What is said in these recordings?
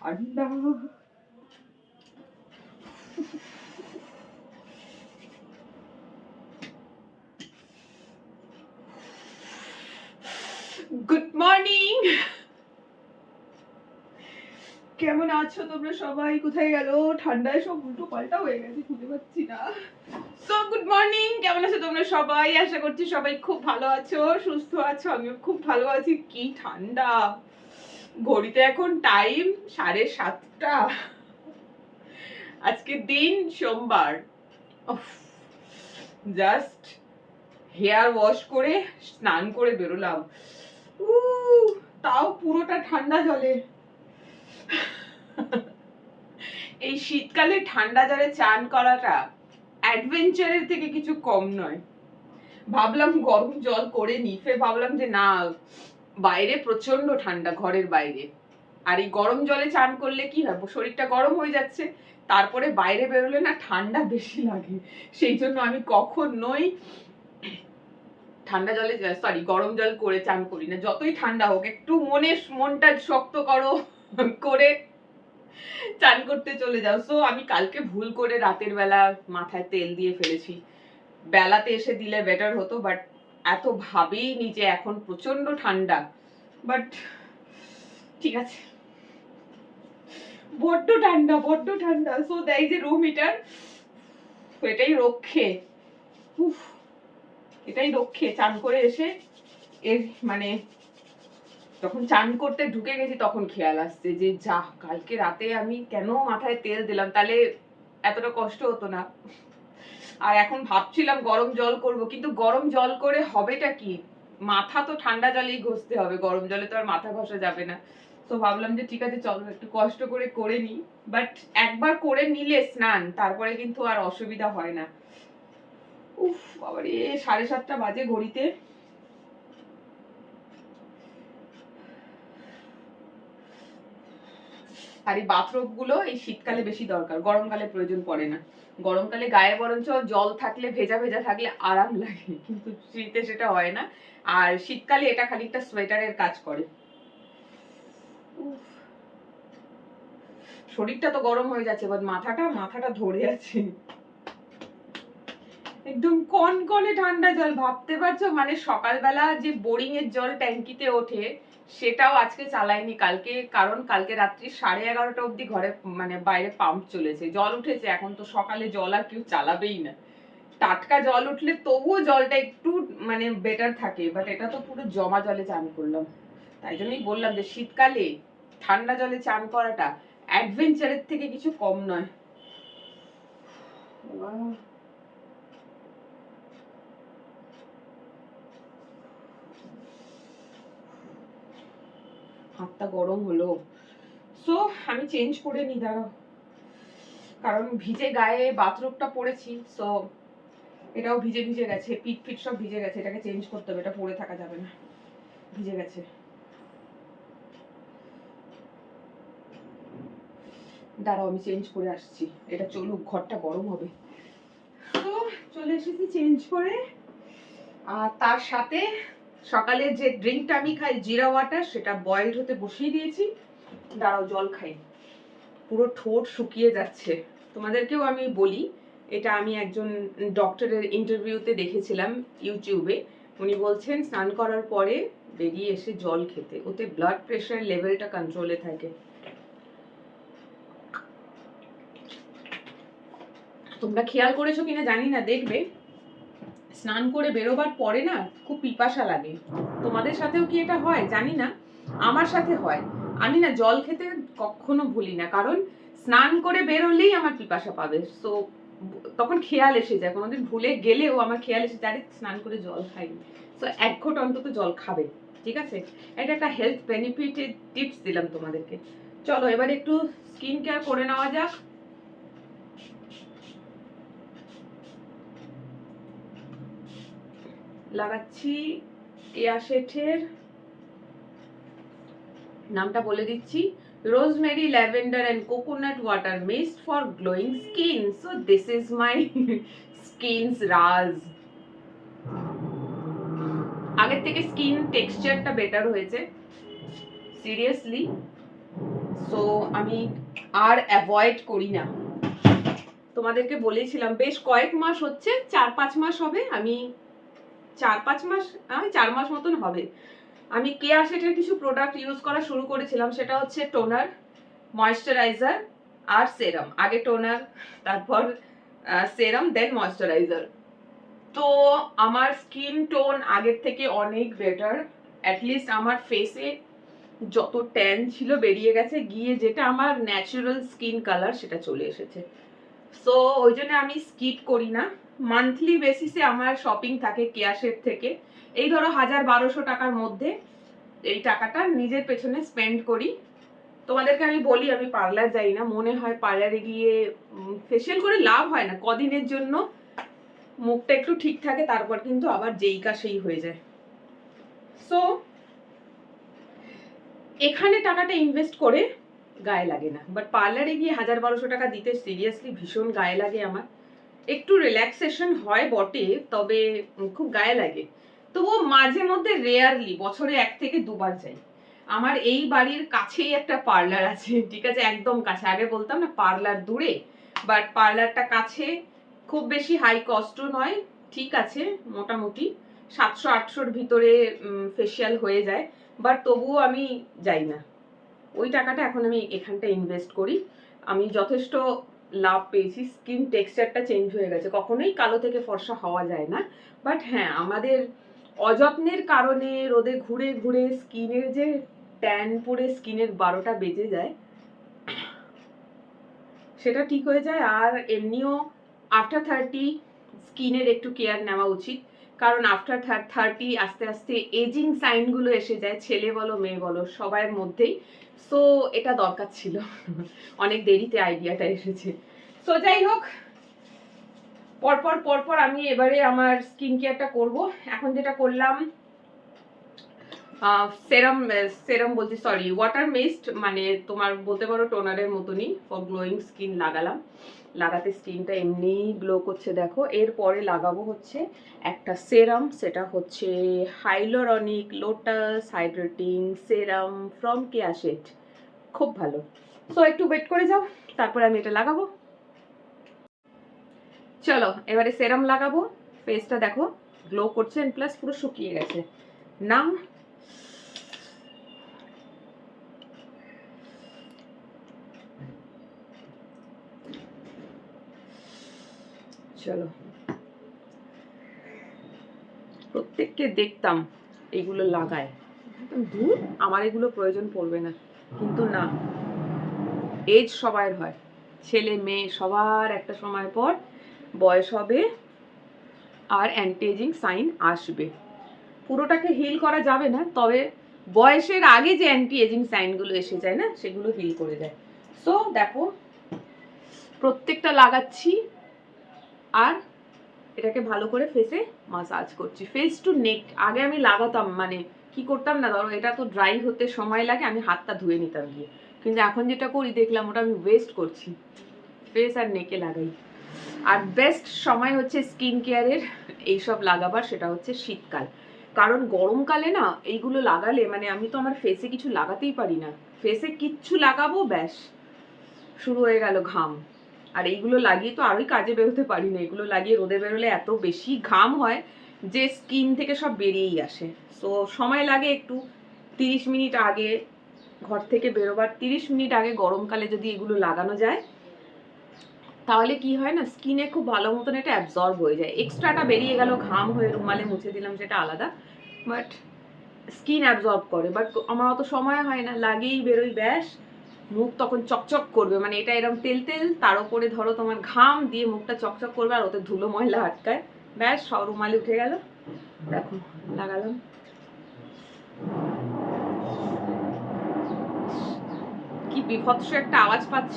ঠান্ডা। Good morning কেমন আছো তোমরা সবাই? কোথায় গেল? ঠান্ডায় সব উল্টো পাল্টা হয়ে গেছে, খুঁজে পাচ্ছি না। সো গুড মর্নিং কেমন আছো তোমরা সবাই? আশা করছি সবাই খুব ভালো আছো, সুস্থ আছো, আমিও খুব ভালো আছি। কি ঠান্ডা! ঘড়িতে এখন টাইম সাড়ে সাতটা। আজকে দিন সোমবার। জাস্ট হেয়ার ওয়াশ করে স্নান করে বেরোলাম। তাও পুরোটা ঠান্ডা জলে। এই শীতকালে ঠান্ডা জলে চান করাটা অ্যাডভেঞ্চারের থেকে কিছু কম নয়। ভাবলাম গরম জল করে নি ফের ভাবলাম যে না বাইরে প্রচণ্ড ঠান্ডা, ঘরের বাইরে। আর এই গরম জলে চান করলে কি হয়? শরীরটা গরম হয়ে যাচ্ছে, তারপরে বাইরে বেরোলে না ঠান্ডা বেশি লাগে। সেই জন্য আমি কখনোই ঠান্ডা জলে সরি গরম জল করে চান করি না। যতই ঠান্ডা হোক, একটু মনে, মনটা শক্ত করো, করে চান করতে চলে যাও। সো আমি কালকে ভুল করে রাতের বেলা মাথায় তেল দিয়ে ফেলেছি। বেলাতে এসে দিলে বেটার হতো বাট এত ভাবেই নিজে এখন প্রচণ্ড ঠান্ডা। বাট ঠিক আছে। বড্ড ঠান্ডা বড্ড ঠান্ডা। সো দেয় যে রুম হিটার এটাই রক্ষে। উফ, এটাই রক্ষে। চান করে এসে এর মানে যখন চান করতে ঢুকে গেছি, তখন খেয়াল আসছে যে, যা, কালকে রাতে আমি কেন মাথায় তেল দিলাম? তাহলে এতটা কষ্ট হতো না। আর এখন ভাবছিলাম গরম জল করব, কিন্তু গরম জল করে হবেটা কি? মাথা তো ঠান্ডা জলেই ঘষতে হবে, গরম জলে তো আর মাথা ঘষা যাবে না। তো ভাবলাম যে ঠিক আছে, চলো একটু কষ্ট করে করে নিই। বাট একবার করে নিলে স্নান, তারপরে কিন্তু আর অসুবিধা হয় না। উফ, বাবারে, সাড়ে সাতটা বাজে ঘড়িতে। আর এই বাথরোবগুলো এই শীতকালে বেশি দরকার, গরমকালে প্রয়োজন পড়ে না। গরমকালে গায়ে বরঞ্চ জল থাকলে, ভেজা ভেজা থাকলে আরাম লাগে, কিন্তু শীতে সেটা হয় না। আর শীতকালে এটা খানিকটা সোয়েটারের কাজ করে। শরীরটা তো গরম হয়ে যাচ্ছে এবার মাথাটা মাথাটা ধরে আছে। একদম কনকনে ঠান্ডা জল, ভাবতে পারছ? মানে সকালবেলা যে বোরিং এর জল ট্যাঙ্কিতে ওঠে সেটাও আজকে চালাইনি, কালকে, কারণ কালকে রাত্রি সাড়ে এগারোটা অবধি ঘরে মানে বাইরে পাম্প চলেছে, জল উঠেছে, এখন তো সকালে জল আর কেউ চালাবেই না। টাটকা জল উঠলে তবুও জলটা একটু মানে বেটার থাকে বাট এটা তো পুরো জমা জলে চান করলাম। তাই জন্যই বললাম যে শীতকালে ঠান্ডা জলে চান করাটা অ্যাডভেঞ্চারের থেকে কিছু কম নয়। হাতটা গরম হলো। সো আমি চেঞ্জ করে নি, দাঁড়াও। কারণ ভিজে গায়ে বাথরুমটা পরেছি সো এটাও ভিজে ভিজে গেছে, পিঠ ফিট সব ভিজে গেছে, এটাকে চেঞ্জ করতে হবে, এটা পরে থাকা যাবে না, ভিজে গেছে। দাঁড়াও, আমি চেঞ্জ করে আসছি, এটা চলুক, ঘরটা গরম হবে। তো চলে এসেছি চেঞ্জ করে, আর তার সাথে সকালে যে ড্রিঙ্কটা আমি খাই, জিরা ওয়াটার, সেটা বয়েলড হতে বসিয়ে দিয়েছি। দাঁড়াও, জল খাই। পুরো ঠোঁট শুকিয়ে যাচ্ছে। তোমাদেরকেও আমি বলি, এটা আমি একজন ডক্টরের ইন্টারভিউতে দেখেছিলাম ইউটিউবে। উনি বলছেন, স্নান করার পরে বেরিয়ে এসে জল খেতে। ওতে ব্লাড প্রেশার লেভেলটা কন্ট্রোলে থাকে। তোমরা খেয়াল করেছ কিনা জানি না, দেখবে। স্নান করে বেরোবার পরে না খুব পিপাসা লাগে। তোমাদের সাথেও কি এটা হয়? জানি না। আমার সাথে হয়। আমি না জল খেতে কখনো ভুলি না। কারণ স্নান করে বেরোলেই আমার পিপাসা পাবে। সো তখন খেয়াল এসে যায়। কোনোদিন ভুলে গেলেও আমার খেয়াল এসে যায় স্নান করে জল খাই তো এক ঘট অন্তত জল খাবে। ঠিক আছে? এটা একটা হেলথ বেনিফিটের টিপস দিলাম তোমাদেরকে। চলো, এবার একটু স্কিন কেয়ার করে নেওয়া যাক। লাগাচ্ছি কেয়া শেঠের। নামটা বলে দিচ্ছি। Rosemary, lavender and coconut water mist for glowing skin. So this is my skins রাজ। আগের থেকে স্কিন টেক্সচারটা বেটার হয়েছে। সিরিয়াসলি সো আমি আর অ্যাভয়েড করি না। তোমাদেরকে বলেছিলাম, বেশ কয়েক মাস হচ্ছে, চার পাঁচ মাস হবে, আমি চার পাঁচ মাস চার মাস মতন হবে। আমি কেয়া সেটের কিছু প্রোডাক্ট ইউজ করা শুরু করেছিলাম, সেটা হচ্ছে টোনার ময়শ্চারাইজার আর সেরাম আগে টোনার, তারপর সেরাম দেন ময়শ্চারাইজার তো আমার স্কিন টোন আগের থেকে অনেক বেটার অ্যাটলিস্ট আমার ফেসে যত ট্যান ছিল বেরিয়ে গেছে, গিয়ে যেটা আমার ন্যাচারাল স্কিন কালার সেটা চলে এসেছে। সো ওই জন্য আমি স্কিপ করি না। মান্থলি বেসিসে আমার শপিং থাকে কেয়াশেপ থেকে। এই ধরো হাজার বারোশো টাকার মধ্যে এই টাকাটা নিজের পেছনে স্পেন্ড করি। তোমাদেরকে আমি বলি, আমি পার্লার যাই না। মনে হয় পার্লারে গিয়ে ফেশিয়াল করে লাভ হয় না। কদিনের জন্য মুখটা একটু ঠিক থাকে, তারপর কিন্তু আবার যেই কা সেই হয়ে যায়। সো এখানে টাকাটা ইনভেস্ট করে গায়ে লাগে না। বাট পার্লারে গিয়ে হাজার বারোশো টাকা দিতে সিরিয়াসলি ভীষণ গায়ে লাগে আমার। একটু রিল্যাক্সেশন হয় বটে, তবে খুব গায়ে লাগে। তবুও মাঝে মধ্যে রেয়ারলি বছরে এক থেকে দুবার যাই। আমার এই বাড়ির কাছেই একটা পার্লার আছে, ঠিক আছে? একদম কাছে। আগে বলতাম না পার্লার দূরে। বাট পার্লারটা কাছে, খুব বেশি হাই কস্টও নয়, ঠিক আছে, মোটামুটি। সাতশো, আটশোর ভিতরে ফেসিয়াল হয়ে যায়। বাট তবুও আমি যাই না। ওই টাকাটা এখন আমি এখানটা ইনভেস্ট করি। আমি যথেষ্ট লাভ পেয়েছি স্কিন টেক্সচারটা চেঞ্জ হয়ে গেছে। কখনোই কালো থেকে ফর্সা হওয়া যায় না। বাট হ্যাঁ আমাদের অযত্নের কারণে রোদে ঘুরে ঘুরে স্কিনের যে ট্যান পড়ে স্কিনের বারোটা বেজে যায়, সেটা ঠিক হয়ে যায়। আর এমনিও আফটার থার্টি স্কিনের একটু কেয়ার নেওয়া উচিত। কারণ আফটার থার্টি আস্তে আস্তে এজিং সাইনগুলো এসে যায়। ছেলে বলো, মেয়ে বলো সবার মধ্যেই। সো এটা দরকার ছিল। অনেক দেরিতে আইডিয়াটা এসেছে। সো যাই হোক, পরপর পরপর আমি এবারে আমার স্কিন কেয়ারটা করব। এখন যেটা করলাম সেরাম সেরাম বলছি সরি ওয়াটার মিস্ট মানে তোমার বলতে পারো টোনারের মতনই ফর গ্লোয়িং স্কিন লাগালাম। লাগাতে স্কিনটা এমনি গ্লো করছে, দেখো। এরপরে লাগাবো হচ্ছে একটা সেরাম সেটা হচ্ছে hyaluronic lotus hydrating serum from Keya Seth খুব ভালো। সো একটু ওয়েট করে যাও, তারপরে আমি এটা লাগাবো। চলো, এবারে সেরাম লাগাবো। ফেসটা দেখো গ্লো করছে প্লাস পুরো শুকিয়ে গেছে। নাম চলো। প্রত্যেককে দেখতাম এগুলো লাগায়। দূর আমার এগুলো প্রয়োজন পড়বে না। কিন্তু না এজ সবার হয়। ছেলে, মেয়ে সবার একটা সময় পর বয়স হবে আর অ্যান্টি এজিং সাইন আসবে। পুরোটাকে হিল করা যাবে না, তবে বয়সের আগে যে অ্যান্টি এজিং সাইনগুলো এসে যায় না, সেগুলো হিল করে দেয়। সো দেখো, প্রত্যেকটা লাগাচ্ছি আর এটাকে ভালো করে ফেসে মাসাজ করছি। ফেস টু নেক আগে আমি লাগাতাম মানে কি করতাম না, ধরো এটা তো ড্রাই হতে সময় লাগে, আমি হাতটা ধুয়ে নিতাম গিয়ে। কিন্তু এখন যেটা করি, দেখলাম ওটা আমি ওয়েস্ট করছি। ফেস আর নেকে লাগাই। আর বেস্ট সময় হচ্ছে স্কিন কেয়ারের এইসব লাগাবার, সেটা হচ্ছে শীতকাল। কারণ গরমকালে না, এইগুলো লাগালে মানে আমি তো আমার ফেসে কিছু লাগাতেই পারি না। ফেসে কিচ্ছু লাগাবো, ব্যাস। শুরু হয়ে গেল ঘাম। আর এইগুলো লাগিয়ে তো আরোই কাজে বেরোতে পারি না। এগুলো লাগিয়ে রোদে বেরোলে এত বেশি ঘাম হয় যে স্কিন থেকে সব বেরিয়েই আসে। সো সময় লাগে একটু তিরিশ মিনিট আগে ঘর থেকে বেরোবার। তিরিশ মিনিট আগে গরমকালে যদি এগুলো লাগানো যায়, তাহলে কি হয় না, স্কিনে খুব ভালো মতন এটা অ্যাবজর্ব হয়ে যায়। এক্সট্রাটা বেরিয়ে গেল, ঘাম হয়ে রুমালে মুছে দিলাম সেটা আলাদা। বাট স্কিন অ্যাবজর্ব করে। বাট আমার অত সময় হয় না, লাগেই বেরোই, ব্যাস। মুখ তখন চকচক করবে মানে এটা এরকম তেল তেল, তার উপরে ধরো তোমার ঘাম দিয়ে মুখটা চকচক করবে আর ওতে ধুলো ময়লা আটকায়। ব্যাস, সব রুমালে উঠে গেল। দেখো, লাগালাম। কি বিভৎস একটা আওয়াজ পাচ্ছ।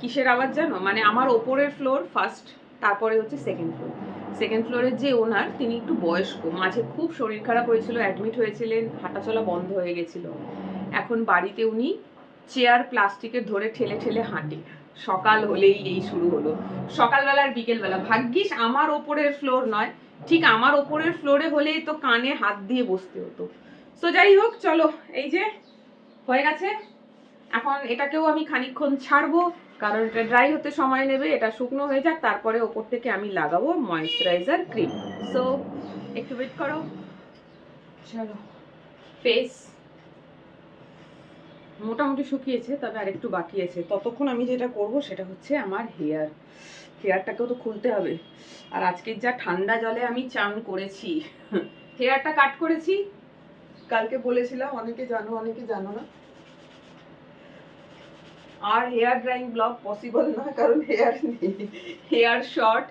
কিসের আওয়াজ জানো? মানে আমার ওপরের ফ্লোর ফার্স্ট তারপরে হচ্ছে সেকেন্ড ফ্লোর সেকেন্ড ফ্লোরের যে ওনার, তিনি একটু বয়স্ক, মাঝে খুব শরীর খারাপ হয়েছিল অ্যাডমিট হয়েছিলেন, হাঁটাচলা বন্ধ হয়ে গেছিল। এখন বাড়িতে উনি চেয়ার প্লাস্টিকের ধরে ঠেলে ঠেলে হাঁটে। সকাল হলেই এই শুরু হলো। সকালবেলা আর বিকেলবেলা। ভাগ্যিস আমার ওপরের ফ্লোর নয়। ঠিক আমার ওপরের ফ্লোরে হলেই তো কানে হাত দিয়ে বসতে হতো। তো যাই হোক, চলো, এই যে, হয়ে গেছে। এখন এটাকেও আমি খানিকক্ষণ ছাড়বো। কারণ এটা ড্রাই হতে সময় নেবে, এটা শুকনো হয়ে যাক। তারপরে ওপর থেকে আমি লাগাবো ময়েশ্চারাইজার ক্রিম সো একটু ওয়েট করো। চলো ফেস মোটামুটি শুকিয়েছে, তবে আর একটু বাকি আছে। ততক্ষণ আমি যেটা করব সেটা হচ্ছে আমার হেয়ার। হেয়ারটাকেও তো খুলতে হবে। আর আজকের যা ঠান্ডা জলে আমি চান করেছি, হেয়ারটা কাট করেছি। কালকে বলেছিলাম, অনেকে জানো অনেকে জানো না। আর হেয়ার ড্রাইং ব্লগ পসিবল না, কারণ হেয়ার নেই। হেয়ার শর্ট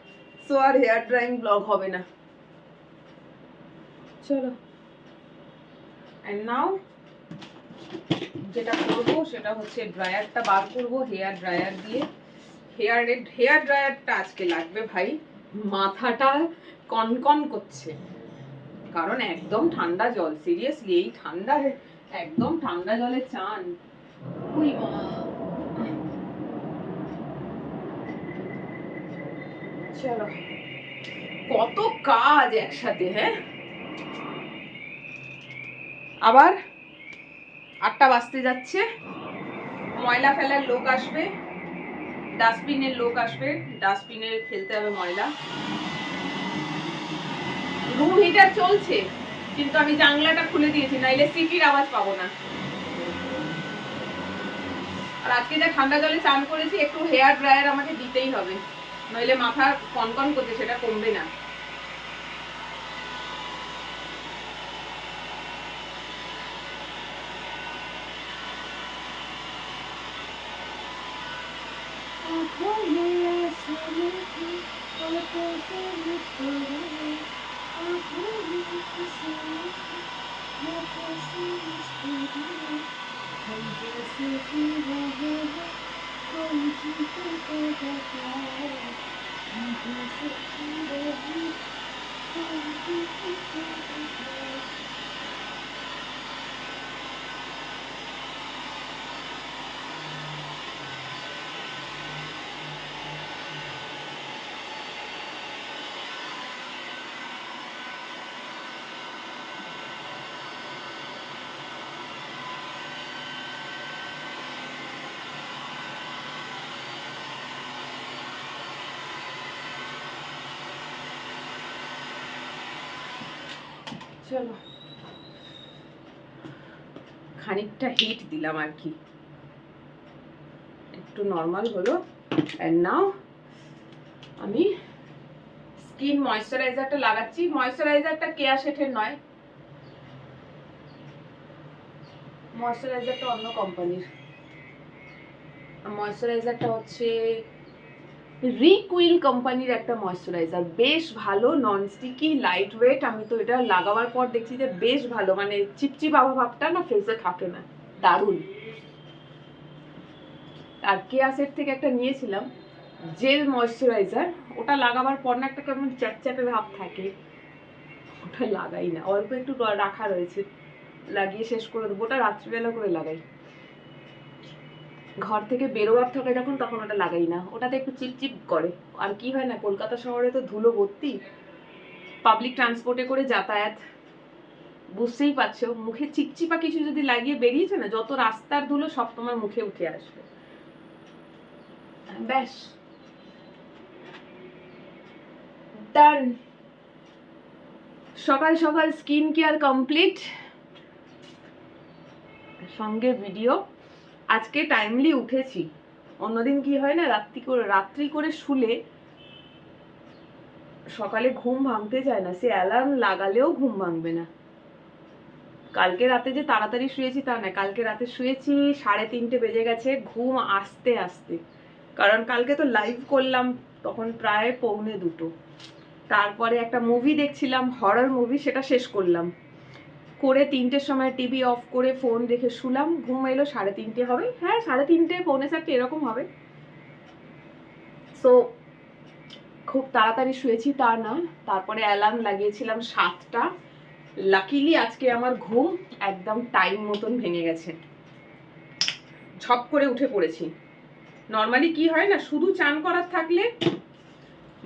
সো আর হেয়ার ড্রাইং ব্লগ হবে না। চলো। অ্যান্ড নাও যেটা করব সেটা হচ্ছে ড্রায়ারটা বার করব, হেয়ার ড্রায়ার দিয়ে। হেয়ার হেয়ার ড্রায়ারটা আজকে লাগবে ভাই, মাথাটা কনকন করছে। কারণ একদম ঠান্ডা জল সিরিয়াসলি এই ঠান্ডা, একদম ঠান্ডা জলে চান। ওই চলো, কত কাজ একসাথে হ্যাঁ? আবার? আটটা বাজতে যাচ্ছে। ময়লা ফেলার লোক আসবে। ডাস্টবিনের লোক আসবে। ডাস্টবিনে ফেলতে হবে ময়লা। রুম হিটার চলছে, কিন্তু আমি জানলাটা খুলে দিয়েছি, নাইলে সিটির আওয়াজ পাবো না। আর আজকে যা ঠান্ডা জলে চান করেছি, একটু হেয়ার ড্রায়ার আমাকে দিতেই হবে। নইলে মাথা কনকন করছে, সেটা কমবে না। Oh yes, I'm you. All the things in this. চলো। খানিকটা হিট দিলাম আর কি। একটু নর্মাল হলো। অ্যান্ড নাও আমি স্কিন ময়শ্চারাইজারটা লাগাচ্ছি। ময়শ্চারাইজারটা কেয়া শেঠের নয়। ময়শ্চারাইজারটা অন্য কোম্পানির ময়শ্চারাইজারটা হচ্ছে রিকুইল কোম্পানির একটা ময়শ্চারাইজার বেশ ভালো নন স্টিকি লাইট ওয়েট আমি তো এটা লাগাবার পর দেখছি যে বেশ ভালো মানে চিপচিপ ভাবটা না ফেসে থাকে না, দারুণ। আর কেয়াসের থেকে একটা নিয়েছিলাম জেল ময়শ্চারাইজার ওটা লাগাবার পর না একটা কেমন চ্যাপচ্যাপে ভাব থাকে, ওটা লাগাই না, অল্প একটু রাখা রয়েছে, লাগিয়ে শেষ করে দেবো, ওটা রাত্রিবেলা করে লাগাই। ঘর থেকে বেরোবার থাকে যখন, তখন ওটা লাগাই না। ওটাতে একটু চিপচিপ করে। আর কি হয় না, কলকাতা শহরে তো ধুলো ভর্তি। পাবলিক ট্রান্সপোর্টে করে যাতায়াত বুঝতেই পারছ। মুখে চিপচিপা কিছু যদি লাগিয়ে বেরিয়েছে না, যত রাস্তার ধুলো সব তোমার মুখে উঠে আসবে। ব্যাস। ডান সকাল সকাল স্কিন কেয়ার কমপ্লিট। সঙ্গে ভিডিও আজকে টাইমলি উঠেছি। অন্যদিন কি হয় না, রাত্রি করে রাত্রি করে শুলে সকালে ঘুম ভাঙতে যায় না। সে অ্যালার্ম লাগালেও ঘুম ভাঙবে না। কালকে রাতে যে তাড়াতাড়ি শুয়েছি তা না কালকে রাতে শুয়েছি, সাড়ে তিনটে বেজে গেছে, ঘুম আসতে আসতে। কারণ কালকে তো লাইভ করলাম, তখন প্রায় পৌনে দুটো। তারপরে একটা মুভি দেখছিলাম হরর মুভি সেটা শেষ করলাম। করে তিনটের সময় টিভি অফ করে ফোন রেখে শুলাম, ঘুম এলো সাড়ে তিনটে হবে। হ্যাঁ সাড়ে তিনটে, পৌনে চারটে, এরকম হবে। সো খুব তাড়াতাড়ি শুয়েছি তা না। তারপরে অ্যালার্ম লাগিয়েছিলাম সাতটা। লাকিলি আজকে আমার ঘুম একদম টাইম মতন ভেঙে গেছে। ঝপ করে উঠে পড়েছি। নর্মালি কি হয় না, শুধু চান করার থাকলে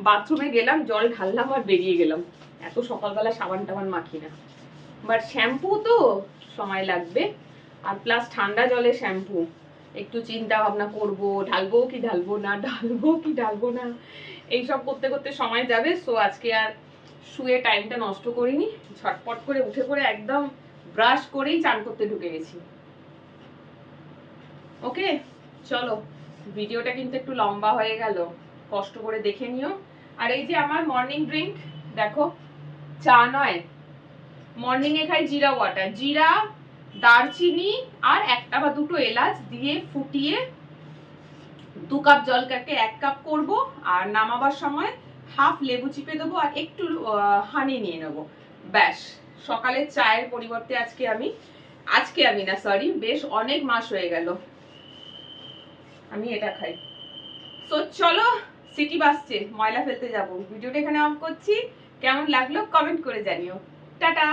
বাথরুমে গেলাম, জল ঢাললাম আর বেরিয়ে গেলাম। এত সকালবেলা সাবান টাবান মাখি না। বাট শ্যাম্পু তো সময় লাগবে। আর প্লাস ঠান্ডা জলে শ্যাম্পু একটু চিন্তা ভাবনা করব, ঢালবো কি ঢালবো না, ঢালবো কি ঢালবো না। এইসব করতে করতে সময় যাবে। সো আজকে আর শুয়ে টাইমটা নষ্ট করিনি। ঝটপট করে উঠে পড়ে একদম ব্রাশ করেই চান করতে ঢুকে গেছি। ওকে চলো ভিডিওটা কিন্তু একটু লম্বা হয়ে গেল। কষ্ট করে দেখে নিও। আর এই যে আমার মর্নিং ড্রিঙ্ক দেখো, চা নয়। মর্নিং এ খাই জিরা ওয়াটার জিরা, দারচিনি আর একটা বা দুটো এলাচ দিয়ে ফুটিয়ে দু কাপ জল জলটাকে এক কাপ করব আর নামাবার সময় হাফ লেবু চিপে দেবো আর একটু হানি নিয়ে নেব। ব্যাস সকালে চায়ের পরিবর্তে আজকে আমি আজকে আমি না সরি বেশ অনেক মাস হয়ে গেল। আমি এটা খাই। তো চলো সিটি বাসছে ময়লা ফেলতে যাব। ভিডিওটা এখানে অফ করছি। কেমন লাগল? কমেন্ট করে জানিও। টাটা।